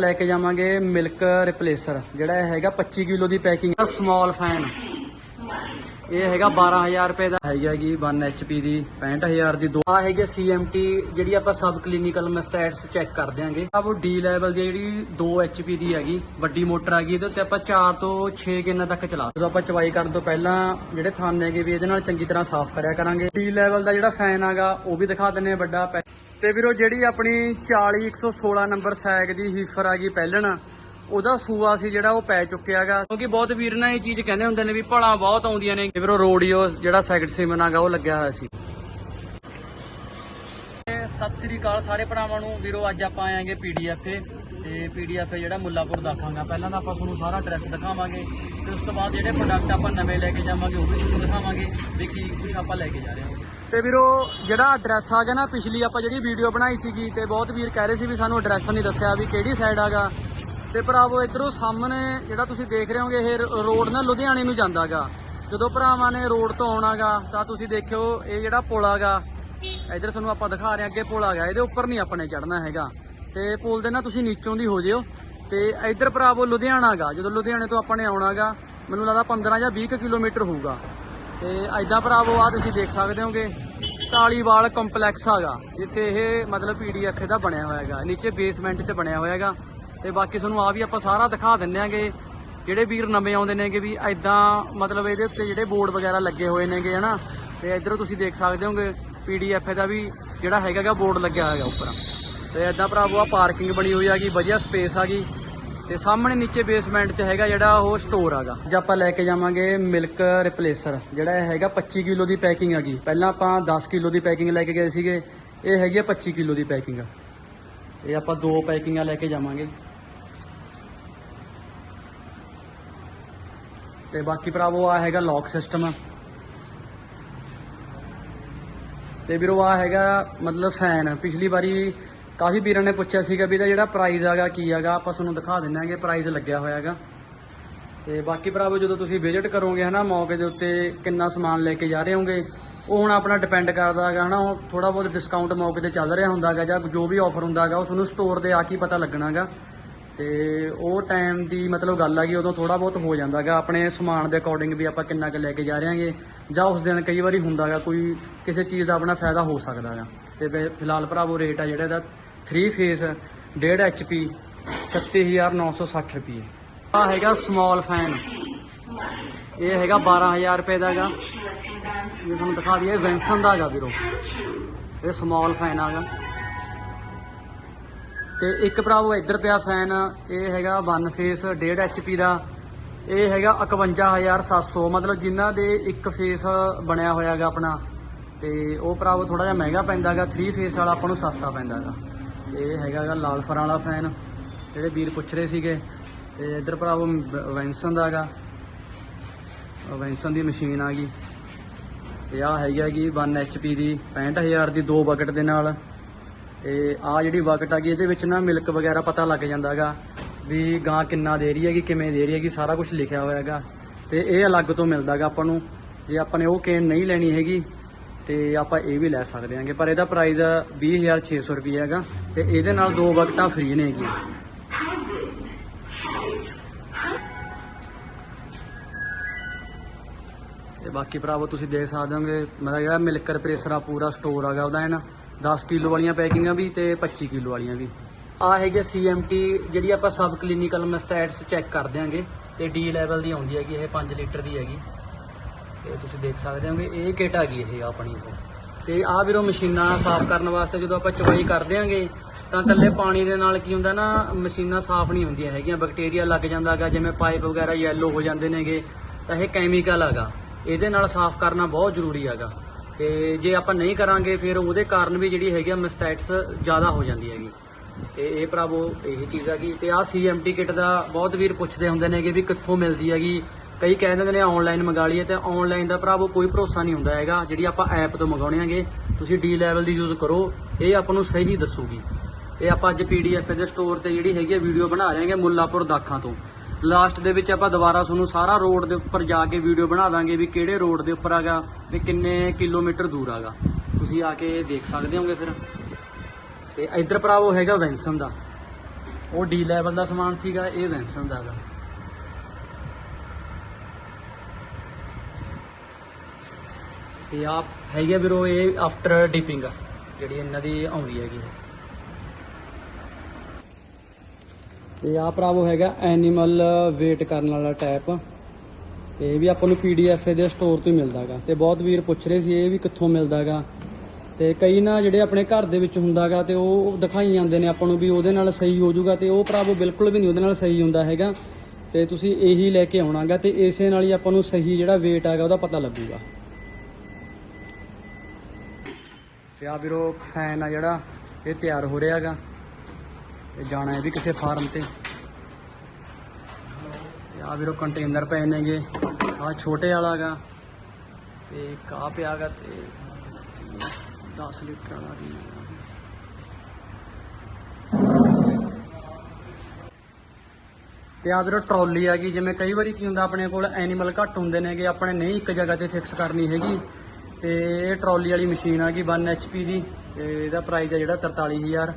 ਲੈ ਕੇ ਜਾਵਾਂਗੇ milk replacer ਜਿਹੜਾ ਹੈਗਾ 25 ਕਿਲੋ ਦੀ ਪੈਕਿੰਗ ਦਾ ਸਮਾਲ ਫੈਨ ਇਹ ਹੈਗਾ 12000 ਰੁਪਏ ਦਾ। ਹੈਗਾ ਜੀ 1 HP ਦੀ 65000 ਦੀ ਦੋ। ਆ ਹੈਗੇ CMT ਜਿਹੜੀ ਆਪਾਂ ਸਬ ਕਲੀਨਿਕਲ ਮਸਟੈਟਸ ਚੈੱਕ ਕਰ ਦਿਆਂਗੇ। ਆ ਉਹ D ਲੈਵਲ ਦੀ ਜਿਹੜੀ 2 HP ਦੀ ਹੈਗੀ, ਵੱਡੀ ਮੋਟਰ ਹੈਗੀ ਇਹਦੇ ਉੱਤੇ ਆਪਾਂ 4 ਤੋਂ 6 ਕਿੰਨਾ ਤੱਕ ਚਲਾ ਜਦੋਂ ਆਪਾਂ ਚਵਾਈ ਕਰਨ ਤੋਂ ਪਹਿਲਾਂ ਜਿਹੜੇ ਥਾਨ ਹੈਗੇ ਵੀ ਇਹਦੇ ਨਾਲ ਚੰਗੀ ਤਰ੍ਹਾਂ ਸਾਫ਼ ਕਰਿਆ ਕਰਾਂਗੇ। D ਲੈਵਲ ਦਾ ਜਿਹੜਾ ਫੈਨ ਹੈਗਾ, ਉਹ ਵੀ ਦਿਖਾ ਦਿੰਨੇ ਵੱਡਾ ਤੇ ਵੀਰੋ, ਜਿਹੜੀ ਆਪਣੀ 40116 ਨੰਬਰ ਸੈਗ ਦੀ ਹੀਫਰ ਗਈ ਪਹਿਲਣ, ਉਹਦਾ ਸੂਆ ਸੀ ਜਿਹੜਾ ਉਹ ਪੈ ਚੁੱਕਿਆਗਾ ਕਿਉਂਕਿ ਬਹੁਤ ਵੀਰ ਨਾ ਇਹ ਚੀਜ਼ ਕਹਿੰਦੇ ਹੁੰਦੇ ਨੇ ਵੀ ਭਲਾ ਬਹੁਤ ਆਉਂਦੀਆਂ ਨੇ। ਵੀਰੋ, ਰੋਡੀਓ ਜਿਹੜਾ ਸੈਕਟ ਸਿਮਨ ਹੈਗਾ ਉਹ ਲੱਗਿਆ ਹੋਇਆ ਸੀ। ਸਤਿ ਸ੍ਰੀ ਅਕਾਲ ਸਾਰੇ ਭਰਾਵਾਂ ਨੂੰ। ਵੀਰੋ, ਅੱਜ ਆਪਾਂ ਆਏਾਂਗੇ ਪੀਡੀਐਫ ਤੇ ਤੇ ਪੀਡੀਐਫ ਜਿਹੜਾ ਮੁੱਲਾਪੁਰ ਦਾਖਾਂਗਾ। ਪਹਿਲਾਂ ਤਾਂ ਆਪਾਂ ਤੁਹਾਨੂੰ ਸਾਰਾ ਐਡਰੈਸ ਦਿਖਾਵਾਂਗੇ। ਤੇ ਉਸ ਤੋਂ ਬਾਅਦ ਜਿਹੜੇ ਪ੍ਰੋਡਕਟ ਆਪਾਂ ਨਵੇਂ ਲੈ ਕੇ ਜਾਵਾਂਗੇ, ਉਹ ਵੀ ਤੁਹਾਨੂੰ ਦਿਖਾਵਾਂਗੇ ਵੀ ਕੀ ਕੁਝ ਆਪਾਂ ਲੈ ਕੇ ਜਾ ਰਹੇ ਹਾਂ। ਤੇ ਵੀਰੋ, ਜਿਹੜਾ ਐਡਰੈਸ ਆ ਗਿਆ ਨਾ, ਪਿਛਲੀ ਆਪਾਂ ਜਿਹੜੀ ਵੀਡੀਓ ਬਣਾਈ ਸੀਗੀ ਤੇ ਬਹੁਤ ਵੀਰ ਕਹਿ ਰਹੇ ਸੀ ਵੀ ਸਾਨੂੰ ਐਡਰੈਸ ਨਹੀਂ ਦੱਸਿਆ ਵੀ ਕਿਹੜੀ ਸਾਈਡ ਆਗਾ ਤੇ ਭਰਾਵੋ, ਇਧਰੋਂ ਸਾਹਮਣੇ ਜਿਹੜਾ ਤੁਸੀਂ ਦੇਖ ਰਹੇ ਹੋਗੇ, ਇਹ ਰ- ਰੋਡ ਨਾ ਲੁਧਿਆਣੇ ਨੂੰ ਜਾਂਦਾਗਾ ਜਦੋਂ ਭਰਾਵਾਂ ਨੇ ਰੋਡ ਤੋਂ ਆਉਣਾਗਾ ਤਾਂ ਤੁਸੀਂ ਦੇਖਿਓ, ਇਹ ਜਿਹੜਾ ਪੁਲ ਆਗਾ ਇਧਰ ਤੁਹਾਨੂੰ ਆਪਾਂ ਦਿਖਾ ਰਹੇ ਹਾਂ, ਅੱਗੇ ਪੁਲ ਆਗਾ ਇਹਦੇ ਉੱਪਰ ਨਹੀਂ ਆਪਣੇ ਚੜਨਾ ਹੈਗਾ। ਤੇ ਪੁਲ ਦੇ ਨਾ ਤੁਸੀਂ ਨੀਚੋਂ ਦੀ ਹੋ ਜਿਓ। ਤੇ ਇਧਰ ਭਰਾਵੋ, ਲੁਧਿਆਣਾ ਗਾ, ਜਦੋਂ ਲੁਧਿਆਣੇ ਤੋਂ ਆਪਾਂ ਨੇ ਆਉਣਾਗਾ ਮੈਨੂੰ ਲੱਗਦਾ 15 ਜਾਂ 20 ਕੁ ਕਿਲੋਮੀਟਰ ਹੋਊਗਾ। ਤੇ ਐਦਾਂ ਭਰਾਵੋ ਆ ਤੁਸੀਂ ਦੇਖ ਸਕਦੇ ਹੋਗੇ ਢਾਲੀਵਾਲ ਕੰਪਲੈਕਸ ਹੈਗਾ, ਜਿੱਥੇ ਇਹ ਮਤਲਬ ਪੀਡੀਐਫ ਦਾ ਬਣਿਆ ਹੋਇਆ ਹੈਗਾ, ਨੀਚੇ ਬੇਸਮੈਂਟ 'ਚ ਬਣਿਆ ਹੋਇਆ ਹੈਗਾ, ਤੇ ਬਾਕੀ ਤੁਹਾਨੂੰ ਆ ਵੀ ਆਪਾਂ ਸਾਰਾ ਦਿਖਾ ਦਿੰਦੇ ਆਂਗੇ ਜਿਹੜੇ ਵੀਰ ਨਵੇਂ ਆਉਂਦੇ ਨੇਗੇ ਵੀ ਐਦਾਂ ਮਤਲਬ ਇਹਦੇ ਉੱਤੇ ਜਿਹੜੇ ਬੋਰਡ ਵਗੈਰਾ ਲੱਗੇ ਹੋਏ ਨੇਗੇ, ਹਨਾ, ਤੇ ਇਧਰੋਂ ਤੁਸੀਂ ਦੇਖ ਸਕਦੇ ਹੋਗੇ ਪੀਡੀਐਫ ਦਾ ਵੀ ਜਿਹੜਾ ਹੈਗਾਗਾ ਬੋਰਡ ਲੱਗਿਆ ਹੋਇਆ ਹੈਗਾ ਉੱਪਰ। ਤੇ ਐਦਾਂ ਭਰਾਵੋ ਆ ਪਾਰਕਿੰਗ ਬਣੀ ਹੋਈ ਹੈਗੀ, ਵਧੀਆ ਸਪੇਸ ਹੈਗੀ ਤੇ ਸਾਹਮਣੇ ਨੀਚੇ ਬੇਸਮੈਂਟ 'ਚ ਹੈਗਾ ਜਿਹੜਾ ਉਹ ਸਟੋਰ ਹੈਗਾ। ਜੇ ਆਪਾਂ ਲੈ ਕੇ ਜਾਵਾਂਗੇ ਮਿਲਕ ਰਿਪਲੇਸਰ ਜਿਹੜਾ ਇਹ ਹੈਗਾ 25 ਕਿਲੋ ਦੀ ਪੈਕਿੰਗ ਹੈਗੀ। ਪਹਿਲਾਂ ਆਪਾਂ 10 ਕਿਲੋ ਦੀ ਪੈਕਿੰਗ ਲੈ ਕੇ ਗਏ ਸੀਗੇ, ਇਹ ਹੈਗੀ ਆ 25 ਕਿਲੋ ਦੀ ਪੈਕਿੰਗ ਇਹ ਆਪਾਂ ਦੋ ਪੈਕਿੰਗਾਂ ਲੈ ਕੇ ਜਾਵਾਂਗੇ। ਤੇ ਬਾਕੀ ਭਰਾਵੋ ਆ ਹੈਗਾ ਲੌਕ ਸਿਸਟਮ ਤੇ ਵੀਰੋ ਆ ਹੈਗਾ ਮਤਲਬ ਫੈਨ ਪਿਛਲੀ ਵਾਰੀ ਕਾਫੀ ਵੀਰਾਂ ਨੇ ਪੁੱਛਿਆ ਸੀਗਾ ਵੀ ਇਹਦਾ ਜਿਹੜਾ ਪ੍ਰਾਈਜ਼ ਹੈਗਾ ਕੀ ਹੈਗਾ, ਆਪਾਂ ਤੁਹਾਨੂੰ ਦਿਖਾ ਦਿੰਨਾਂਗੇ ਪ੍ਰਾਈਜ਼ ਲੱਗਿਆ ਹੋਇਆ ਹੈਗਾ। ਤੇ ਬਾਕੀ ਭਰਾਵੋ, ਜਦੋਂ ਤੁਸੀਂ ਵਿਜ਼ਿਟ ਕਰੋਗੇ ਹਨਾ, ਮੌਕੇ ਦੇ ਉੱਤੇ ਕਿੰਨਾ ਸਮਾਨ ਲੈ ਕੇ ਜਾ ਰਹੇ ਹੋਗੇ, ਉਹ ਹੁਣ ਆਪਣਾ ਡਿਪੈਂਡ ਕਰਦਾ ਹੈਗਾ ਹਨਾ, ਉਹ ਥੋੜਾ ਬਹੁਤ ਡਿਸਕਾਊਂਟ ਮੌਕੇ ਤੇ ਚੱਲ ਰਿਹਾ ਹੁੰਦਾ ਹੈਗਾ ਜਾਂ ਜੋ ਵੀ ਆਫਰ ਹੁੰਦਾ ਹੈਗਾ, ਉਹ ਤੁਹਾਨੂੰ ਸਟੋਰ ਦੇ ਆ ਕੇ ਹੀ ਪਤਾ ਲੱਗਣਾਗਾ ਤੇ ਉਹ ਟਾਈਮ ਦੀ ਮਤਲਬ ਗੱਲ ਆ ਗਈ ਉਦੋਂ ਥੋੜਾ ਬਹੁਤ ਹੋ ਜਾਂਦਾਗਾ ਆਪਣੇ ਸਮਾਨ ਦੇ ਅਕੋਰਡਿੰਗ ਵੀ ਆਪਾਂ ਕਿੰਨਾ ਕੁ ਲੈ ਕੇ ਜਾ ਰਹੇ ਹਾਂਗੇ, ਜਾਂ ਉਸ ਦਿਨ ਕਈ ਵਾਰੀ ਹੁੰਦਾਗਾ ਕੋਈ ਕਿਸੇ ਚੀਜ਼ ਦਾ ਆਪਣਾ ਫਾਇਦਾ ਹੋ ਸਕਦਾਗਾ ਤੇ ਫਿਰ ਫਿਲਹਾਲ ਭਰਾਵੋ ਰੇਟ ਆ ਜਿਹੜਾ ਇਹਦਾ 3 ਫੇਸ 1.5 HP 36960 ਰੁਪਏ। ਆ ਹੈਗਾ ਸਮਾਲ ਫੈਨ ਇਹ ਹੈਗਾ 12000 ਰੁਪਏ ਦਾ ਹੈਗਾ। ਇਹ ਤੁਹਾਨੂੰ ਦਿਖਾ ਦਈਏ ਵੈਂਸਨ ਦਾ ਹੈਗਾ ਵੀਰੋ। ਇਹ ਸਮਾਲ ਫੈਨ ਹੈਗਾ। ਤੇ ਇੱਕ ਭਰਾਵੋ, ਇੱਧਰ ਪਿਆ ਫੈਨ ਇਹ ਹੈਗਾ 1 ਫੇਸ 1.5 HP ਦਾ। ਇਹ ਹੈਗਾ 51700 ਮਤਲਬ ਜਿਨ੍ਹਾਂ ਦੇ ਇੱਕ ਫੇਸ ਬਣਿਆ ਹੋਇਆ ਹੈਗਾ ਆਪਣਾ। ਤੇ ਉਹ ਭਰਾਵੋ ਥੋੜਾ ਜਿਹਾ ਮਹਿੰਗਾ ਪੈਂਦਾ ਹੈਗਾ। 3 ਫੇਸ ਵਾਲਾ ਆਪਾਂ ਨੂੰ ਸਸਤਾ ਪੈਂਦਾ ਹੈਗਾ। ਇਹ ਹੈਗਾ ਗਾ ਲਾਲ ਵਾਲਾ ਫੈਨ, ਜਿਹੜੇ ਵੀਰ ਪੁੱਛ ਰਹੇ ਸੀਗੇ। ਤੇ ਇੱਧਰ ਭਰਾਵੋ ਵੈਂਸਨ ਦਾ ਹੈਗਾ। ਵੈਂਸਨ ਦੀ ਮਸ਼ੀਨ ਆ ਗਈ। ਤੇ ਆ ਹੈਗੀ ਹੈਗੀ 1 HP ਦੀ 65000 ਦੀ ਦੋ ਬਕਟ ਦੇ ਨਾਲ। ਤੇ ਆ ਜਿਹੜੀ ਬਕਟ ਆ ਗਈ, ਇਹਦੇ ਵਿੱਚ ਨਾ ਮਿਲਕ ਵਗੈਰਾ ਪਤਾ ਲੱਗ ਜਾਂਦਾ ਹੈਗਾ ਵੀ ਗਾਂ ਕਿੰਨਾ ਦੇ ਰਹੀ ਹੈਗੀ, ਕਿਵੇਂ ਦੇ ਰਹੀ ਹੈਗੀ, ਸਾਰਾ ਕੁਝ ਲਿਖਿਆ ਹੋਇਆ ਹੈਗਾ। ਤੇ ਇਹ ਅਲੱਗ ਤੋਂ ਮਿਲਦਾ ਹੈਗਾ ਆਪਾਂ ਨੂੰ। ਜੇ ਆਪਾਂ ਨੇ ਉਹ ਕੇਨ ਨਹੀਂ ਲੈਣੀ ਹੈਗੀ ਤੇ ਆਪਾਂ ਇਹ ਵੀ ਲੈ ਸਕਦੇ ਹਾਂਗੇ ਪਰ ਇਹਦਾ ਪ੍ਰਾਈਸ 20600 ਰੁਪਏ ਹੈਗਾ ਤੇ ਇਹਦੇ ਨਾਲ ਦੋ ਬਕਟਾਂ ਫ੍ਰੀ ਨੇ ਹੈਗੀਆਂ। ਤੇ ਬਾਕੀ ਭਰਾਵੋ, ਤੁਸੀਂ ਦੇਖ ਸਕਦੇ ਹੋਗੇ ਮਤਲਬ ਜਿਹੜਾ ਮਿਲਕਰ ਰਿਪਰੇਸਰ ਪੂਰਾ ਸਟੋਰ ਹੈਗਾ ਉਹਦਾ ਹੈ ਨਾ 10 ਕਿਲੋ ਵਾਲੀਆਂ ਪੈਕਿੰਗਾਂ ਵੀ ਤੇ 25 ਕਿਲੋ ਵਾਲੀਆਂ ਵੀ। ਆ ਹੈਗੇ CMT ਜਿਹੜੀ ਆਪਾਂ ਸਬ ਕਲੀਨਿਕਲ ਮਸਟੈਟਸ ਚੈੱਕ ਕਰ ਦਿਆਂਗੇ ਤੇ ਡੀ ਲੈਵਲ ਦੀ ਆਉਂਦੀ ਹੈਗੀ, ਇਹ 5 ਲੀਟਰ ਦੀ ਹੈਗੀ। ਤੇ ਤੁਸੀਂ ਦੇਖ ਸਕਦੇ ਹੋ ਕਿ ਇਹ ਕਿਟ ਆ ਗਈ ਇਹ ਆਪਣੀ ਉਹ। ਤੇ ਆ ਵੀਰੋ ਮਸ਼ੀਨਾਂ ਸਾਫ਼ ਕਰਨ ਵਾਸਤੇ ਜਦੋਂ ਆਪਾਂ ਚਵਾਈ ਕਰ ਦਿਆਂਗੇ, ਤਾਂ ਇਕੱਲੇ ਪਾਣੀ ਦੇ ਨਾਲ ਕੀ ਹੁੰਦਾ ਨਾ, ਮਸ਼ੀਨਾਂ ਸਾਫ਼ ਨਹੀਂ ਹੁੰਦੀਆਂ ਹੈਗੀਆਂ। ਬੈਕਟੀਰੀਆ ਲੱਗ ਜਾਂਦਾ ਹੈਗਾ, ਜਿਵੇਂ ਪਾਈਪ ਵਗੈਰਾ ਯੈਲੋ ਹੋ ਜਾਂਦੇ ਨੇਗੇ, ਤਾਂ ਇਹ ਕੈਮੀਕਲ ਹੈਗਾ। ਇਹਦੇ ਨਾਲ ਸਾਫ਼ ਕਰਨਾ ਬਹੁਤ ਜ਼ਰੂਰੀ ਹੈਗਾ। ਤੇ ਜੇ ਆਪਾਂ ਨਹੀਂ ਕਰਾਂਗੇ, ਫਿਰ ਉਹਦੇ ਕਾਰਨ ਵੀ ਜਿਹੜੀ ਹੈਗੀ ਆ ਮਸਟੈਟਸ ਜ਼ਿਆਦਾ ਹੋ ਜਾਂਦੀ ਹੈਗੀ। ਤੇ ਇਹ ਭਰਾਵੋ, ਇਹ ਚੀਜ਼ ਹੈਗੀ। ਤੇ ਆਹ CMT ਕਿਟ ਦਾ ਬਹੁਤ ਵੀਰ ਪੁੱਛਦੇ ਹੁੰਦੇ ਨੇਗੇ ਵੀ ਕਿੱਥੋਂ ਮਿਲਦੀ ਹੈਗੀ। ਕਈ ਕਹਿ ਦਿੰਦੇ ਨੇ ਆਨਲਾਈਨ ਮੰਗਾ ਲਈਏ ਤੇ ਆਨਲਾਈਨ ਦਾ ਭਰਾਵੋ ਕੋਈ ਭਰੋਸਾ ਨਹੀਂ ਹੁੰਦਾ ਹੈਗਾ, ਜਿਹੜੀ ਆਪਾਂ ਐਪ ਤੋਂ ਮੰਗਾਉਣੇ ਆਂਗੇ ਤੁਸੀਂ ਡੀ ਲੈਵਲ ਦੀ ਯੂਜ਼ ਕਰੋ, ਇਹ ਆਪਾਂ ਨੂੰ ਸਹੀ ਦੱਸੂਗੀ। ਇਹ ਆਪਾਂ ਅੱਜ ਪੀਡੀਐਫ ਦੇ ਸਟੋਰ ਤੇ ਜਿਹੜੀ ਹੈਗੀ ਵੀਡੀਓ ਬਣਾ ਰਹੇ ਹਾਂਗੇ ਮੁੱਲਾਪੁਰ ਦਾਖਾਂ ਤੋਂ। ਲਾਸਟ ਦੇ ਵਿੱਚ ਆਪਾਂ ਦੁਬਾਰਾ ਤੁਹਾਨੂੰ ਸਾਰਾ ਰੋਡ ਦੇ ਉੱਪਰ ਜਾ ਕੇ ਵੀਡੀਓ ਬਣਾ ਦਾਂਗੇ ਵੀ ਕਿਹੜੇ ਰੋਡ ਦੇ ਉੱਪਰ ਹੈਗਾ ਤੇ ਕਿੰਨੇ ਕਿਲੋਮੀਟਰ ਦੂਰ ਹੈਗਾ। ਤੁਸੀਂ ਆ ਕੇ ਦੇਖ ਸਕਦੇ ਹੋਗੇ ਫਿਰ। ਤੇ ਇੱਧਰ ਭਰਾਵੋ ਹੈਗਾ ਵੈਂਸਨ ਦਾ। ਉਹ ਡੀ ਲੈਵਲ ਦਾ ਸਮਾਨ ਸੀਗਾ, ਇਹ ਵੈਂਸਨ ਦਾ ਗਾ ਤੇ ਹੈਗੀ ਆ ਵੀਰੋ, ਇਹ ਆਫਟਰ ਡਿਪਿੰਗ ਜਿਹੜੀ ਇਹਨਾਂ ਦੀ ਆਉਂਦੀ ਹੈਗੀ ਤੇ ਆਹ ਭਰਾਵੋ ਹੈਗਾ ਐਨੀਮਲ ਵੇਟ ਕਰਨ ਵਾਲਾ ਟੈਪ ਤੇ ਇਹ ਵੀ ਆਪਾਂ ਨੂੰ ਪੀਡੀਐਫ ਦੇ ਸਟੋਰ ਤੋਂ ਹੀ ਮਿਲਦਾਗਾ ਤੇ ਬਹੁਤ ਵੀਰ ਪੁੱਛ ਰਹੇ ਸੀ, ਇਹ ਵੀ ਕਿੱਥੋਂ ਮਿਲਦਾਗਾ ਤੇ ਕਈ ਨਾ ਜਿਹੜੇ ਆਪਣੇ ਘਰ ਦੇ ਵਿੱਚ ਹੁੰਦਾਗਾ ਤੇ ਉਹ ਦਿਖਾਈ ਜਾਂਦੇ ਨੇ ਆਪਾਂ ਨੂੰ ਵੀ ਉਹਦੇ ਨਾਲ ਸਹੀ ਹੋ ਜਾਊਗਾ, ਤੇ ਉਹ ਭਰਾਵੋ ਬਿਲਕੁਲ ਵੀ ਨਹੀਂ ਉਹਦੇ ਨਾਲ ਸਹੀ ਹੁੰਦਾ ਹੈਗਾ। ਤੇ ਤੁਸੀਂ ਇਹੀ ਲੈ ਕੇ ਆਉਣਾਗਾ ਤੇ ਇਸੇ ਨਾਲ ਹੀ ਆਪਾਂ ਨੂੰ ਸਹੀ ਜਿਹੜਾ weight ਹੈਗਾ, ਉਹਦਾ ਪਤਾ ਲੱਗੂਗਾ। ਤੇ ਆ ਵੀਰੋ ਫੈਨ ਆ ਜਿਹੜਾ, ਇਹ ਤਿਆਰ ਹੋ ਰਿਹਾ ਹੈਗਾ। ਤੇ ਜਾਣਾ ਹੈ ਵੀ ਕਿਸੇ ਫਾਰਮ ਤੇ। ਤੇ ਆ ਵੀਰੋ ਕੰਟੇਨਰ ਪਏ ਨੇਗੇ। ਆ ਛੋਟੇ ਵਾਲਾ ਹੈਗਾ। ਤੇ ਇੱਕ ਆਹ ਪਿਆ ਹੈਗਾ ਤੇ 10 ਲੀਟਰ ਵਾਲਾ ਵੀ ਹੈਗਾ। ਤੇ ਆ ਵੀਰੋ ਟਰਾਲੀ ਆ ਗਈ ਜਿਵੇਂ ਕਈ ਵਾਰੀ ਕੀ ਹੁੰਦਾ, ਆਪਣੇ ਕੋਲ ਐਨੀਮਲ ਘੱਟ ਹੁੰਦੇ ਨੇਗੇ, ਆਪਣੇ ਨਹੀਂ ਇੱਕ ਜਗ੍ਹਾ ਤੇ ਫਿਕਸ ਕਰਨੀ ਹੈਗੀ। ਤੇ ਇਹ ਟਰਾਲੀ ਵਾਲੀ ਮਸ਼ੀਨ ਆ ਗਈ 1 HP ਦੀ, ਤੇ ਇਹਦਾ ਪ੍ਰਾਈਸ ਆ ਜਿਹੜਾ 43000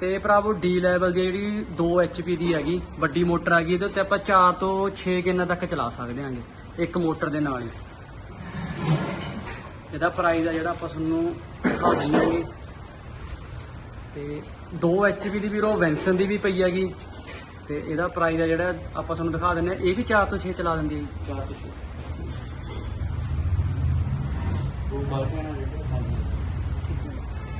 ਤੇ ਭਰਾਵੋ ਡੀ ਲੈਵਲ ਦੀ ਜਿਹੜੀ 2 HP ਦੀ ਹੈਗੀ, ਵੱਡੀ ਮੋਟਰ ਆ ਗਈ, ਇਹਦੇ ਉੱਤੇ ਆਪਾਂ 4 ਤੋਂ 6 ਕਿੰਨਾ ਤੱਕ ਚਲਾ ਸਕਦੇ ਹਾਂਗੇ, ਇੱਕ ਮੋਟਰ ਦੇ ਨਾਲ ਹੀ। ਇਹਦਾ ਪ੍ਰਾਈਸ ਆ ਜਿਹੜਾ ਆਪਾਂ ਤੁਹਾਨੂੰ ਦਿਖਾ ਦਿੰਦੇ ਹਾਂਗੇ। ਤੇ 2 HP ਦੀ ਵੀਰੋ ਵੈਂਸਨ ਦੀ ਵੀ ਪਈ ਹੈਗੀ। ਤੇ ਇਹਦਾ ਪ੍ਰਾਈਸ ਆ ਜਿਹੜਾ ਆਪਾਂ ਤੁਹਾਨੂੰ ਦਿਖਾ ਦਿੰਦੇ ਹਾਂ, ਇਹ ਵੀ 4 ਤੋਂ 6 ਚਲਾ ਦਿੰਦੀ ਹੈ 4 ਤੋਂ 6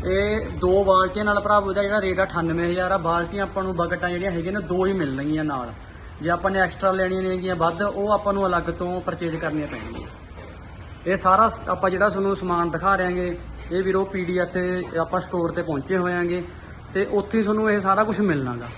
ਇਹ ਦੋ ਬਾਲਟੀਆਂ ਨਾਲ ਭਰਾਵੋ ਇਹਦਾ ਜਿਹੜਾ ਰੇਟ ਆ 98000 ਆ। ਬਾਲਟੀਆਂ ਆਪਾਂ ਨੂੰ ਬਕਟਾਂ ਜਿਹੜੀਆਂ ਹੈਗੀਆਂ ਨੇ, ਦੋ ਹੀ ਮਿਲਣਗੀਆਂ ਨਾਲ। ਜੇ ਆਪਾਂ ਨੇ ਐਕਸਟਰਾ ਲੈਣੀਆਂ ਨੇਗੀਆਂ ਵੱਧ, ਉਹ ਆਪਾਂ ਨੂੰ ਅਲੱਗ ਤੋਂ ਪਰਚੇਜ ਕਰਨੀਆਂ ਪੈਣਗੀਆਂ। ਇਹ ਸਾਰਾ ਆਪਾਂ ਜਿਹੜਾ ਤੁਹਾਨੂੰ ਸਮਾਨ ਦਿਖਾ ਰਹੇ ਹਾਂਗੇ ਇਹ ਵੀਰੋ ਪੀਡੀਐਫ ਤੇ ਆਪਾਂ ਸਟੋਰ ਤੇ ਪਹੁੰਚੇ ਹੋਇਆਂਗੇ ਹਾਂਗੇ, ਤੇ ਉੱਥੇ ਹੀ ਤੁਹਾਨੂੰ ਇਹ ਸਾਰਾ ਕੁਝ ਮਿਲਣਾਗਾ।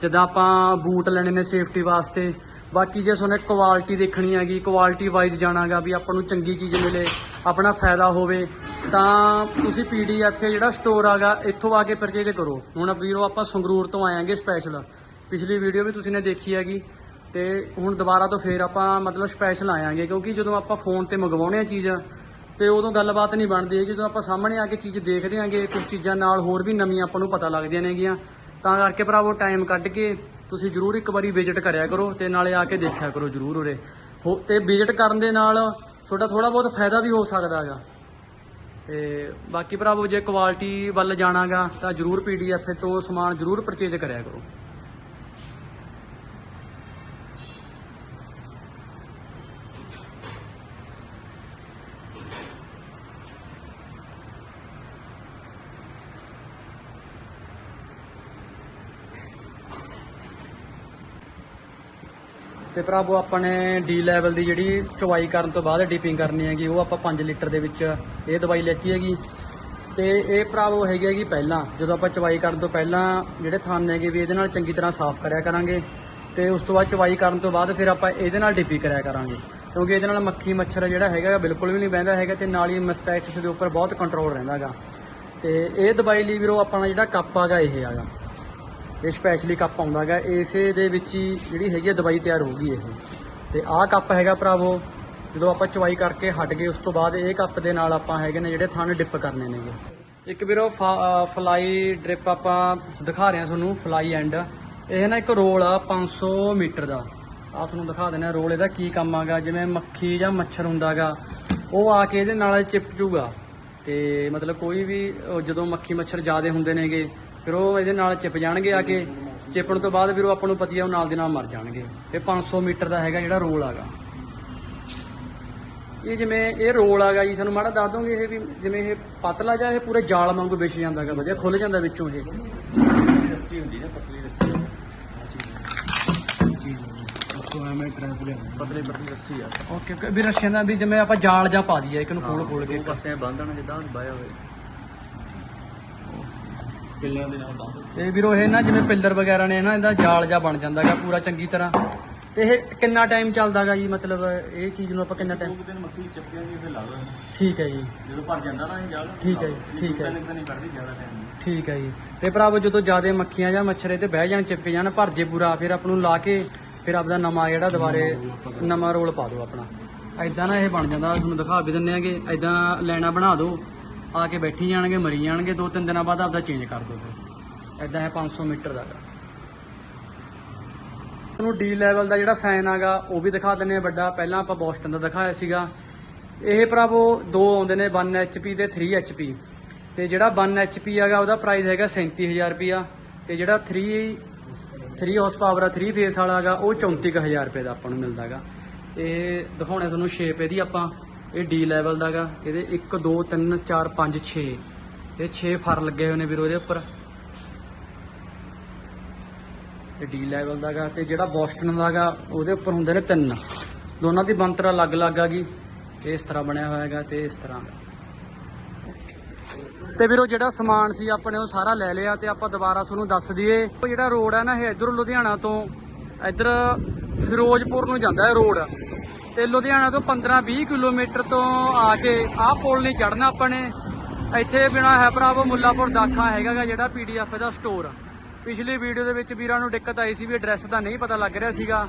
ਜਿੱਦਾਂ ਆਪਾਂ ਬੂਟ ਲੈਣੇ ਨੇ ਸੇਫਟੀ ਵਾਸਤੇ ਬਾਕੀ ਜੇ ਤੁਹਾਨੂੰ ਕੁਆਲਿਟੀ ਦੇਖਣੀ ਹੈਗੀ ਕੁਆਲਿਟੀ ਵਾਈਜ਼ ਜਾਣਾਗਾ ਵੀ ਆਪਾਂ ਨੂੰ ਚੰਗੀ ਚੀਜ਼ ਮਿਲੇ, ਆਪਣਾ ਫਾਇਦਾ ਹੋਵੇ, ਤਾਂ ਤੁਸੀਂ ਪੀਡੀਐਫ ਜਿਹੜਾ ਸਟੋਰ ਆਗਾ, ਇੱਥੋਂ ਆ ਕੇ ਪਰਚੇਜ ਕਰੋ। ਹੁਣ ਵੀਰੋ ਆਪਾਂ ਸੰਗਰੂਰ ਤੋਂ ਆਇਆਂਗੇ ਸਪੈਸ਼ਲ ਪਿਛਲੀ ਵੀਡੀਓ ਵੀ ਤੁਸੀਂ ਨੇ ਦੇਖੀ ਹੈਗੀ, ਤੇ ਹੁਣ ਦੁਬਾਰਾ ਤੋਂ ਫੇਰ ਆਪਾਂ ਮਤਲਬ ਸਪੈਸ਼ਲ ਆਇਆਂਗੇ ਕਿਉਂਕਿ ਜਦੋਂ ਆਪਾਂ ਫੋਨ ਤੇ ਮੰਗਵਾਉਣੇ ਆ ਚੀਜ਼, ਤੇ ਉਦੋਂ ਗੱਲਬਾਤ ਨਹੀਂ ਬਣਦੀ ਹੈਗੀ। ਜਦੋਂ ਆਪਾਂ ਸਾਹਮਣੇ ਆ ਕੇ ਚੀਜ਼ ਦੇਖਦੇ ਆਂਗੇ ਕੁਝ ਚੀਜ਼ਾਂ ਨਾਲ ਹੋਰ ਵੀ ਨਵੀਆਂ ਆਪਾਂ ਨੂੰ ਪਤਾ ਲੱਗਦੀਆਂ ਨੇਗੀਆਂ, ਤਾਂ ਕਰਕੇ ਭਰਾਵੋ ਟਾਈਮ ਕੱਢ ਕੇ ਤੁਸੀਂ ਜਰੂਰ ਇੱਕ ਵਾਰੀ ਵਿਜ਼ਿਟ ਕਰਿਆ ਕਰੋ ਤੇ ਨਾਲੇ ਆ ਕੇ ਦੇਖਿਆ ਕਰੋ ਜਰੂਰ ਉਰੇ। ਹੋ- ਤੇ ਵਿਜ਼ਿਟ ਕਰਨ ਦੇ ਨਾਲ ਤੁਹਾਡਾ ਥੋੜਾ ਬਹੁਤ ਫਾਇਦਾ ਵੀ ਹੋ ਸਕਦਾ ਹੈਗਾ। ਤੇ ਬਾਕੀ ਭਰਾਵੋ, ਜੇ ਕੁਆਲਿਟੀ ਵੱਲ ਜਾਣਾਗਾ ਤਾਂ ਜਰੂਰ ਪੀਡੀਐਫ ਤੋਂ ਸਮਾਨ ਜਰੂਰ ਪਰਚੇਜ ਕਰਿਆ ਕਰੋ। ਤੇ ਭਰਾਵੋ ਆਪਾਂ ਨੇ ਡੀ ਲੈਵਲ ਦੀ ਜਿਹੜੀ ਚਵਾਈ ਕਰਨ ਤੋਂ ਬਾਅਦ ਡਿਪਿੰਗ ਕਰਨੀ ਹੈਗੀ, ਉਹ ਆਪਾਂ 5 ਲੀਟਰ ਦੇ ਵਿੱਚ ਇਹ ਦਵਾਈ ਲੈਤੀ ਹੈਗੀ। ਤੇ ਇਹ ਭਰਾਵੋ ਹੈਗੀ ਹੈਗੀ ਪਹਿਲਾਂ, ਜਦੋਂ ਆਪਾਂ ਚਵਾਈ ਕਰਨ ਤੋਂ ਪਹਿਲਾਂ ਜਿਹੜੇ ਥਣ ਹੈਗੇ ਵੀ ਇਹਦੇ ਨਾਲ ਚੰਗੀ ਤਰ੍ਹਾਂ ਸਾਫ਼ ਕਰਿਆ ਕਰਾਂਗੇ, ਤੇ ਉਸ ਤੋਂ ਬਾਅਦ ਚਵਾਈ ਕਰਨ ਤੋਂ ਬਾਅਦ ਫਿਰ ਆਪਾਂ ਇਹਦੇ ਨਾਲ ਡਿਪੀ ਕਰਿਆ ਕਰਾਂਗੇ। ਕਿਉਂਕਿ ਇਹਦੇ ਨਾਲ ਮੱਖੀ, ਮੱਛਰ ਜਿਹੜਾ ਹੈਗਾ ਬਿਲਕੁਲ ਵੀ ਨਹੀਂ ਬਹਿੰਦਾ ਹੈਗਾ ਤੇ ਨਾਲ ਹੀ ਮਸਟੈਟਸ ਦੇ ਉੱਪਰ ਬਹੁਤ ਕੰਟਰੋਲ ਰਹਿੰਦਾ ਹੈਗਾ ਤੇ ਇਹ ਦਵਾਈ ਲਈ ਵੀਰੋ, ਆਪਣਾ ਜਿਹੜਾ ਕੱਪ ਆਗਾ ਇਹ ਹੈਗਾ। ਇਹ ਸਪੈਸ਼ਲੀ ਕੱਪ ਆਉਂਦਾ ਹੈਗਾ ਇਸੇ ਦੇ ਵਿੱਚ ਹੀ ਜਿਹੜੀ ਹੈਗੀ ਆ ਦਵਾਈ ਤਿਆਰ ਹੋਊਗੀ ਇਹ। ਤੇ ਆਹ ਕੱਪ ਹੈਗਾ ਭਰਾਵੋ, ਜਦੋਂ ਆਪਾਂ ਚਵਾਈ ਕਰਕੇ ਹਟ ਗਏ, ਉਸ ਤੋਂ ਬਾਅਦ ਇਹ ਕੱਪ ਦੇ ਨਾਲ ਆਪਾਂ ਹੈਗੇ ਨੇ ਜਿਹੜੇ ਥਣ ਡਿਪ ਕਰਨੇ ਨੇਗੇ। ਇੱਕ ਵੀਰੋ ਫਲਾਈ ਡ੍ਰਿਪ ਆਪਾਂ ਦਿਖਾ ਰਹੇ ਹਾਂ ਤੁਹਾਨੂੰ ਫਲਾਈ ਐਂਡ ਇਹ ਨਾ ਇੱਕ ਰੋਲ ਆ 500 ਮੀਟਰ ਦਾ। ਆ ਤੁਹਾਨੂੰ ਦਿਖਾ ਦਿੰਦੇ ਹਾਂ ਰੋਲ ਇਹਦਾ ਕੀ ਕੰਮ ਆਗਾ, ਜਿਵੇਂ ਮੱਖੀ ਜਾਂ ਮੱਛਰ ਹੁੰਦਾਗਾ, ਉਹ ਆ ਕੇ ਇਹਦੇ ਨਾਲ ਚਿਪਕ ਜੂਗਾ। ਤੇ ਮਤਲਬ ਕੋਈ ਵੀ ਜਦੋਂ ਮੱਖੀ ਮੱਛਰ ਜ਼ਿਆਦੇ ਹੁੰਦੇ ਨੇਗੇ ਫਿਰ ਉਹ ਇਹਦੇ ਨਾਲ ਚਿਪ ਜਾਣਗੇ ਆ ਕੇ। ਚਿਪਣ ਤੋਂ ਬਾਅਦ ਫਿਰ ਉਹ ਆਪਾਂ ਨੂੰ ਪਤੀ ਆ ਉਹ ਨਾਲ ਦੇ ਨਾਲ ਮਰ ਜਾਣਗੇ। ਇਹ 500 ਮੀਟਰ ਦਾ ਹੈਗਾ ਜਿਹੜਾ ਰੋਲ ਆਗਾ। ਇਹ ਜਿਵੇਂ ਇਹ ਰੋਲ ਆਗਾ ਜੀ ਸਾਨੂੰ ਮਾੜਾ ਦੱਸ ਦੋਗੇ ਇਹ ਵੀ ਜਿਵੇਂ ਇਹ ਪਤਲਾ ਜਾਂ ਇਹ ਪੂਰੇ ਜਾਲ ਵਾਂਗੂ ਵਿਛ ਜਾਂਦਾਗਾ ਵਧੀਆ ਖੁੱਲ ਜਾਂਦਾ ਵਿੱਚੋਂ ਇਹ। ਰੱਸੀ ਹੁੰਦੀ ਨਾ ਪਤਲੀ ਰੱਸੀ। ਪਤਲੀ ਪਤਲੀ ਰੱਸੀ ਆ। ਓਕੇ ਵੀ ਰਸ਼ੀਆਂ ਦਾ ਵੀ ਜਿਵੇਂ ਆਪਾਂ ਜਾਲ ਜਾਂ ਪਾ ਦਈਏ ਇੱਕ ਨੂੰ ਖੋਲ ਖੋਲ ਕੇ ਪਾਸੇ ਬੰਨ੍ਹਣ ਜਿੱਦਾਂ ਬਾਇਆ ਹੋਵੇ ਦੇ ਨਾਲ ਤੇ ਵੀਰੋ ਇਹ ਨਾ ਜਿਵੇਂ ਪਿੱਲਰ ਵਗੈਰਾ ਨੇ ਨਾ ਇਹਦਾ ਜਾਲ ਜਾਂ ਬਣ ਜਾਂਦਾਗਾ ਪੂਰਾ ਚੰਗੀ ਤਰ੍ਹਾਂ। ਤੇ ਇਹ ਕਿੰਨਾ ਟਾਈਮ ਚੱਲਦਾਗਾ ਜੀ? ਮਤਲਬ ਇਹ ਚੀਜ਼ ਨੂੰ ਆਪਾਂ ਕਿੰਨਾ ਟਾਈਮ ਦੋ ਦਿਨ ਮੱਖੀ ਚੱਪੀਆਂ ਦੀ ਫਿਰ ਲਾ ਠੀਕ ਹੈ ਜੀ। ਜਦੋਂ ਭਰ ਜਾਂਦਾ ਨਾ ਇਹ ਜਾਲ ਠੀਕ ਹੈ ਜੀ, ਠੀਕ ਹੈ। ਪਹਿਲੇ ਨਹੀਂ ਕੱਢਦੀ ਜ਼ਿਆਦਾ ਟਾਈਮ ਠੀਕ ਹੈ ਜੀ। ਤੇ ਭਰਾਵੋ ਜਦੋਂ ਜ਼ਿਆਦਾ ਮੱਖੀਆਂ ਜਾਂ ਮੱਛਰੇ ਤੇ ਬਹਿ ਜਾਣ ਚਿਪਕ ਜਾਣ ਭਰ ਜੇ ਪੂਰਾ ਫਿਰ ਆਪ ਨੂੰ ਲਾ ਕੇ ਫਿਰ ਆਪਦਾ ਨਵਾਂ ਜਿਹੜਾ ਦੁਬਾਰੇ ਨਵਾਂ ਰੋਲ ਪਾ ਦਿਓ ਆਪਣਾ। ਐਦਾਂ ਨਾ ਇਹ ਬਣ ਜਾਂਦਾ ਤੁਹਾਨੂੰ ਦਿਖਾ ਵੀ ਦਿੰਨੇ ਆਗੇ ਐਦਾਂ ਲੈਣਾ ਬਣਾ ਦਿਓ। ਆ ਕੇ ਬੈਠੀ ਜਾਣਗੇ, ਮਰੀ ਜਾਣਗੇ, ਦੋ ਤਿੰਨ ਦਿਨਾਂ ਬਾਅਦ ਆਪਦਾ ਚੇਂਜ ਕਰ ਦਿਓ ਫਿਰ। ਐਦਾਂ ਹੈ 500 ਮੀਟਰ ਦਾ। ਤੁਹਾਨੂੰ ਡੀ ਲੈਵਲ ਦਾ ਜਿਹੜਾ ਫੈਨ ਆਗਾ, ਉਹ ਵੀ ਦਿਖਾ ਦਿੰਨੇ ਆ ਵੱਡਾ। ਪਹਿਲਾਂ ਆਪਾਂ ਬੋਸਟਨ ਦਾ ਦਿਖਾਇਆ ਸੀਗਾ। ਇਹ ਭਰਾਵੋ, ਦੋ ਆਉਂਦੇ ਨੇ 1 HP ਤੇ 3 HP ਤੇ ਜਿਹੜਾ 1 HP ਹੈਗਾ ਉਹਦਾ ਪ੍ਰਾਈਸ ਹੈਗਾ 37000 ਰੁਪਿਆ ਤੇ ਜਿਹੜਾ 3 3 ਹਾਰਸ ਪਾਵਰ ਆ 3 ਫੇਸ ਵਾਲਾ ਹੈਗਾ ਉਹ 34000 ਰੁਪਏ ਦਾ ਆਪਾਂ ਨੂੰ ਮਿਲਦਾਗਾ ਇਹ ਦਿਖਾਉਣਾ ਤੁਹਾਨੂੰ ਸ਼ੇਪ ਇਹਦੀ ਆਪਾਂ। ਇਹ ਡੀ ਲੈਵਲ ਦਾਗਾ ਇਹਦੇ 1 2 3 4 5 6 ਇਹ 6 ਫਰ ਲੱਗੇ ਹੋਏ ਨੇ ਵੀਰੋ ਇਹਦੇ ਉੱਪਰ। ਇਹ ਡੀ ਲੈਵਲ ਦਾਗਾ ਤੇ ਜਿਹੜਾ ਬੋਸਟਨ ਦਾਗਾ ਉਹਦੇ ਉੱਪਰ ਹੁੰਦੇ ਨੇ ਤਿੰਨ। ਦੋਨਾਂ ਦੀ ਬੰਤਰ ਅਲੱਗ-ਅਲੱਗ ਆ ਇਹ ਇਸ ਤਰ੍ਹਾਂ ਬਣਿਆ ਹੋਇਆ ਹੈਗਾ ਤੇ ਇਸ ਤਰ੍ਹਾਂ। ਤੇ ਵੀਰੋ ਜਿਹੜਾ ਸਮਾਨ ਸੀ ਆਪਣੇ ਉਹ ਸਾਰਾ ਲੈ ਲਿਆ ਤੇ ਆਪਾਂ ਦੁਬਾਰਾ ਤੁਹਾਨੂੰ ਦੱਸ ਦਈਏ। ਉਹ ਜਿਹੜਾ ਰੋਡ ਹੈ ਨਾ, ਇਹ ਇਧਰੋਂ ਲੁਧਿਆਣਾ ਤੋਂ ਇਧਰ ਫਿਰੋਜ਼ਪੁਰ ਨੂੰ ਜਾਂਦਾ ਹੈ ਰੋਡ। ਤੇ ਲੁਧਿਆਣਾ ਤੋਂ 15-20 ਕਿਲੋਮੀਟਰ ਤੋਂ ਆ ਕੇ ਆਹ ਪੁਲ ਨਹੀਂ ਚੜਨਾ ਆਪਾਂ ਨੇ। ਇੱਥੇ ਬਿਨਾ ਹੈ ਭਰਾਵੋ ਮੁੱਲਾਪੁਰ ਦਾਖਾ ਹੈਗਾ ਗਾ ਜਿਹੜਾ ਪੀਡੀਐਫ ਦਾ ਸਟੋਰ ਪਿਛਲੀ ਵੀਡੀਓ ਦੇ ਵਿੱਚ ਵੀਰਾਂ ਨੂੰ ਦਿੱਕਤ ਆਈ ਸੀ ਵੀ ਐਡਰੈਸ ਦਾ ਨਹੀਂ ਪਤਾ ਲੱਗ ਰਿਹਾ ਸੀਗਾ।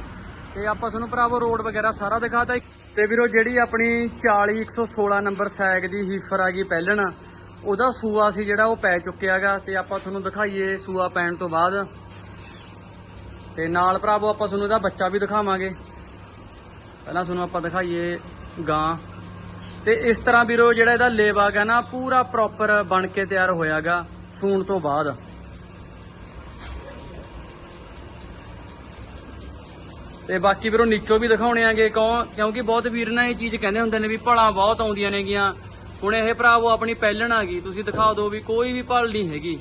ਤੇ ਆਪਾਂ ਤੁਹਾਨੂੰ ਭਰਾਵੋ ਰੋਡ ਵਗੈਰਾ ਸਾਰਾ ਦਿਖਾਤਾ ਤੇ ਵੀਰੋ ਜਿਹੜੀ ਆਪਣੀ 40116 ਨੰਬਰ ਸੈਗ ਦੀ ਹੀਫਰ ਆ ਗਈ ਪਹਿਲਣ, ਉਹਦਾ ਸੂਆ ਸੀ ਜਿਹੜਾ ਉਹ ਪੈ ਚੁੱਕਿਆਗਾ। ਤੇ ਆਪਾਂ ਤੁਹਾਨੂੰ ਦਿਖਾਈਏ ਸੂਆ ਪੈਣ ਤੋਂ ਬਾਅਦ। ਤੇ ਨਾਲ ਭਰਾਵੋ ਆਪਾਂ ਤੁਹਾਨੂੰ ਇਹਦਾ ਬੱਚਾ ਵੀ ਦਿਖਾਵਾਂਗੇ। ਪਹਿਲਾਂ ਤੁਹਾਨੂੰ ਆਪਾਂ ਦਿਖਾਈਏ ਗਾਂ। ਤੇ ਇਸ ਤਰ੍ਹਾਂ ਵੀਰੋ ਜਿਹੜਾ ਇਹਦਾ ਲੇਵਾ ਗਾ ਨਾ, ਪੂਰਾ ਪ੍ਰੋਪਰ ਬਣ ਕੇ ਤਿਆਰ ਹੋਇਆਗਾ ਸੂਣ ਤੋਂ ਬਾਅਦ। ਤੇ ਬਾਕੀ ਵੀਰੋ ਨੀਚੋਂ ਵੀ ਦਿਖਾਉਣੇ ਆਗੇ ਕਿਉਂ, ਕਿਉਂਕਿ ਬਹੁਤ ਵੀਰ ਨਾ ਇਹ ਚੀਜ਼ ਕਹਿੰਦੇ ਹੁੰਦੇ ਨੇ ਵੀ ਭਲਾ ਬਹੁਤ ਆਉਂਦੀਆਂ ਨੇਗੀਆਂ। ਹੁਣ ਇਹ ਭਰਾਵੋ ਆਪਣੀ ਪਹਿਲਣ ਆ ਗਈ, ਤੁਸੀਂ ਦਿਖਾ ਦਿਓ ਵੀ ਕੋਈ ਵੀ ਭਲ ਨਹੀਂ ਹੈਗੀ।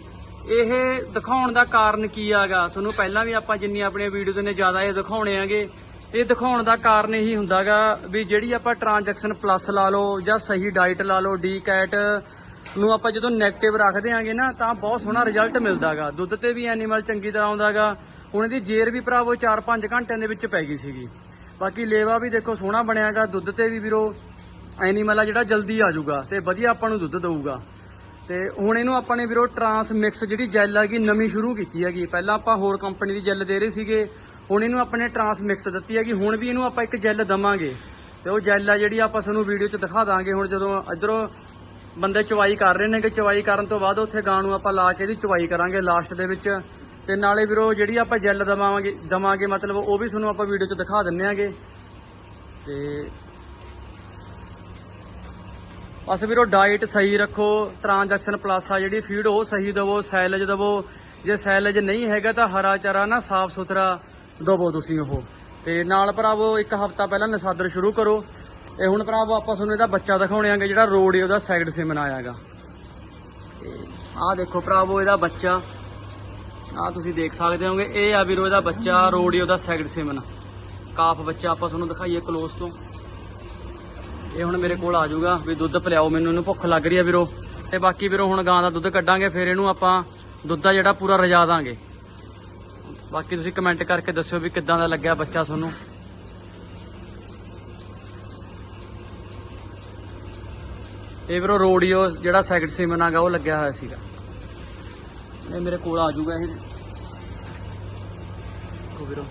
ਇਹ ਦਿਖਾਉਣ ਦਾ ਕਾਰਨ ਕੀ ਆਗਾ? ਤੁਹਾਨੂੰ ਪਹਿਲਾਂ ਵੀ ਆਪਾਂ ਜਿੰਨੀ ਆਪਣੀਆਂ ਵੀਡੀਓਜ਼ ਨੇ ਜ਼ਿਆਦਾ ਇਹ ਦਿਖਾਉਣੇ ਆਗੇ। ਇਹ ਦਿਖਾਉਣ ਦਾ ਕਾਰਨ ਇਹੀ ਹੁੰਦਾਗਾ ਵੀ ਜਿਹੜੀ ਆਪਾਂ ਟ੍ਰਾਂਜੈਕਸ਼ਨ ਪਲੱਸ ਲਾ ਲਓ ਜਾਂ ਸਹੀ ਡਾਈਟ ਲਾ ਲਓ ਡੀ ਕੈਟ ਨੂੰ ਆਪਾਂ ਜਦੋਂ 네ਗੇਟਿਵ ਰੱਖਦੇ ਆਂਗੇ ਨਾ, ਤਾਂ ਬਹੁਤ ਸੋਹਣਾ ਰਿਜ਼ਲਟ ਮਿਲਦਾਗਾ। ਦੁੱਧ ਤੇ ਵੀ ਐਨੀਮਲ ਚੰਗੀ ਤਰ੍ਹਾਂ ਆਉਂਦਾਗਾ। ਹੁਣ ਇਹਦੀ ਜੇਰ ਵੀ ਭਰਾਵੋ 4-5 ਘੰਟਿਆਂ ਦੇ ਵਿੱਚ ਪੈ ਗਈ ਸੀਗੀ। ਬਾਕੀ ਲੇਵਾ ਵੀ ਦੇਖੋ ਸੋਹਣਾ ਬਣਿਆਗਾ, ਦੁੱਧ ਤੇ ਵੀ ਵੀਰੋ ਐਨੀਮਲ ਆ ਜਿਹੜਾ ਜਲਦੀ ਆ ਜਾਊਗਾ ਤੇ ਵਧੀਆ ਆਪਾਂ ਨੂੰ ਦੁੱਧ ਦੇਊਗਾ। ਤੇ ਹੁਣ ਇਹਨੂੰ ਆਪਾਂ ਨੇ ਵੀਰੋ ਟਰਾਂਸ ਮਿਕਸ ਜਿਹੜੀ ਜੈਲ ਹੈਗੀ ਨਵੀਂ ਸ਼ੁਰੂ ਕੀਤੀ ਹੈਗੀ। ਪਹਿਲਾਂ ਆਪਾਂ ਹੋਰ ਕੰਪਨੀ ਦੀ ਜੈਲ ਦੇ ਰਹੇ ਸੀਗੇ। ਹੁਣ ਇਹਨੂੰ ਆਪਣੇ ਟਰਾਂਸ ਮਿਕਸ ਦਿੱਤੀ ਹੈਗੀ, ਹੁਣ ਵੀ ਇਹਨੂੰ ਆਪਾਂ ਇੱਕ ਜੈਲ ਦਵਾਂਗੇ। ਤੇ ਉਹ ਜੈਲ ਆ ਜਿਹੜੀ ਆਪਾਂ ਤੁਹਾਨੂੰ ਵੀਡੀਓ 'ਚ ਦਿਖਾ ਦਾਂਗੇ। ਹੁਣ ਜਦੋਂ ਇਧਰੋਂ ਬੰਦੇ ਚਵਾਈ ਕਰ ਰਹੇ ਨੇ ਕਿ ਚਵਾਈ ਕਰਨ ਤੋਂ ਬਾਅਦ ਉੱਥੇ ਗਾਂ ਨੂੰ ਆਪਾਂ ਲਾ ਕੇ ਇਹਦੀ ਚਵਾਈ ਕਰਾਂਗੇ ਲਾਸਟ ਦੇ ਵਿੱਚ। ਤੇ ਨਾਲੇ ਵੀਰੋ, ਜਿਹੜੀ ਆਪਾਂ ਜੈਲ ਦਵਾਵਾਂਗੇ, ਦਵਾਂਗੇ, ਮਤਲਬ ਉਹ ਵੀ ਤੁਹਾਨੂੰ ਆਪਾਂ ਵੀਡੀਓ 'ਚ ਦਿਖਾ ਦਿੰਨੇ ਆਂਗੇ। ਤੇ ਬਸ ਵੀਰੋ ਡਾਈਟ ਸਹੀ ਰੱਖੋ ਟ੍ਰਾਂਜੈਕਸ਼ਨ ਪਲੱਸ ਆ ਜਿਹੜੀ ਫੀਡ ਉਹ ਸਹੀ ਦਵੋ, ਸੈਲਜ ਦਵੋ। ਜੇ ਸੈਲਜ ਨਹੀਂ ਹੈਗਾ ਤਾਂ ਹਰਾ ਚਾਰਾ ਨਾ, ਸਾਫ਼ ਸੁਥਰਾ ਦਵੋ ਤੁਸੀਂ ਉਹ। ਤੇ ਨਾਲ ਭਰਾਵੋ, ਇੱਕ ਹਫਤਾ ਪਹਿਲਾਂ ਨਸਾਦਰ ਸ਼ੁਰੂ ਕਰੋ। ਤੇ ਹੁਣ ਭਰਾਵੋ, ਆਪਾਂ ਤੁਹਾਨੂੰ ਇਹਦਾ ਬੱਚਾ ਦਿਖਾਉਣੇ ਆਂਗੇ, ਜਿਹੜਾ ਰੋਡ ਉਹਦਾ ਸੈਗਡ ਸਿਮਨ ਆਇਆਗਾ ਤੇ ਆਹ ਦੇਖੋ ਭਰਾਵੋ, ਇਹਦਾ ਬੱਚਾ। ਆਹ ਤੁਸੀਂ ਦੇਖ ਸਕਦੇ ਹੋਗੇ, ਇਹ ਆ ਵੀਰੋ ਇਹਦਾ ਬੱਚਾ ਰੋਡੀਓ ਦਾ ਸੈਗਡ ਸਿਮਨ। ਕਾਫ ਬੱਚਾ ਆਪਾਂ ਤੁਹਾਨੂੰ ਦਿਖਾਈਏ ਕਲੋਸ ਤੋਂ। ਇਹ ਹੁਣ ਮੇਰੇ ਕੋਲ ਆ ਜਾਊਗਾ ਵੀ ਦੁੱਧ ਪਿਲਾਓ ਮੈਨੂੰ, ਇਹਨੂੰ ਭੁੱਖ ਲੱਗ ਰਹੀ ਆ ਵੀਰੋ। ਤੇ ਬਾਕੀ ਵੀਰੋ, ਹੁਣ ਗਾਂ ਦਾ ਦੁੱਧ ਕੱਢਾਂਗੇ, ਫਿਰ ਇਹਨੂੰ ਆਪਾਂ ਦੁੱਧ ਦਾ ਜਿਹੜਾ ਪੂਰਾ ਰਜਾ ਦਾਂਗੇ। ਬਾਕੀ ਤੁਸੀਂ ਕਮੈਂਟ ਕਰਕੇ ਦੱਸਿਓ ਵੀ ਕਿੱਦਾਂ ਦਾ ਲੱਗਿਆ ਬੱਚਾ ਤੁਹਾਨੂੰ। ਇਹ ਵੀਰੋ ਰੋਡੀਓ ਜਿਹੜਾ ਸੈਕਟ ਸਿਮਨ ਆਗਾ ਉਹ ਲੱਗਿਆ ਹੋਇਆ ਸੀਗਾ। ਇਹ ਮੇਰੇ ਕੋਲ ਆ ਜਾਊਗਾ ਇਹ। ਕੋ ਵੀਰੋ।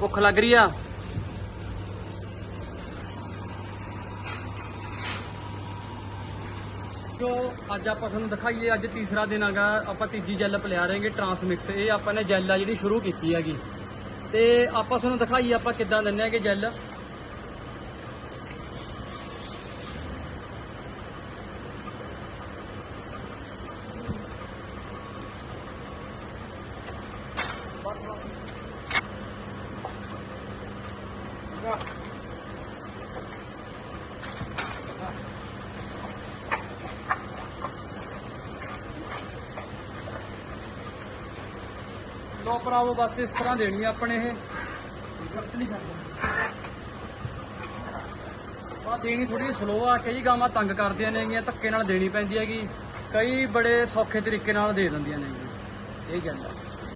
ਭੁੱਖ ਲੱਗ ਰਹੀ ਆ? ਜੋ ਅੱਜ ਆਪਾਂ ਤੁਹਾਨੂੰ ਦਿਖਾਈਏ, ਅੱਜ ਤੀਸਰਾ ਦਿਨ ਹੈਗਾ, ਆਪਾਂ ਤੀਜੀ ਜੈਲ ਪਿਲਾ ਰਹੇਗੇ ਟਰਾਂਸਮਿਕਸ ਇਹ ਆਪਾਂ ਨੇ ਜੈਲ ਆ ਜਿਹੜੀ ਸ਼ੁਰੂ ਕੀਤੀ ਹੈਗੀ। ਤੇ ਆਪਾਂ ਤੁਹਾਨੂੰ ਦਿਖਾਈਏ, ਆਪਾਂ ਕਿੱਦਾਂ ਦਿੰਨੇ ਹੈਗੇ ਜੈਲ ਲੋ ਭਰਾਵੋ ਬਸ ਇਸ ਤਰ੍ਹਾਂ ਦੇਣੀ ਆਪਣੇ ਇਹ। ਆ ਦੇਣੀ ਥੋੜੀ ਸਲੋ ਆ, ਕਈ ਗਾਵਾਂ ਤੰਗ ਕਰਦੀਆਂ ਨੇਗੀਆਂ ਧੱਕੇ ਨਾਲ ਦੇਣੀ ਪੈਂਦੀ ਹੈਗੀ। ਕਈ ਬੜੇ ਸੌਖੇ ਤਰੀਕੇ ਨਾਲ ਦੇ ਦਿੰਦੀਆਂ ਨੇਗੀਆਂ ਇਹ ਗੱਲ ਆ।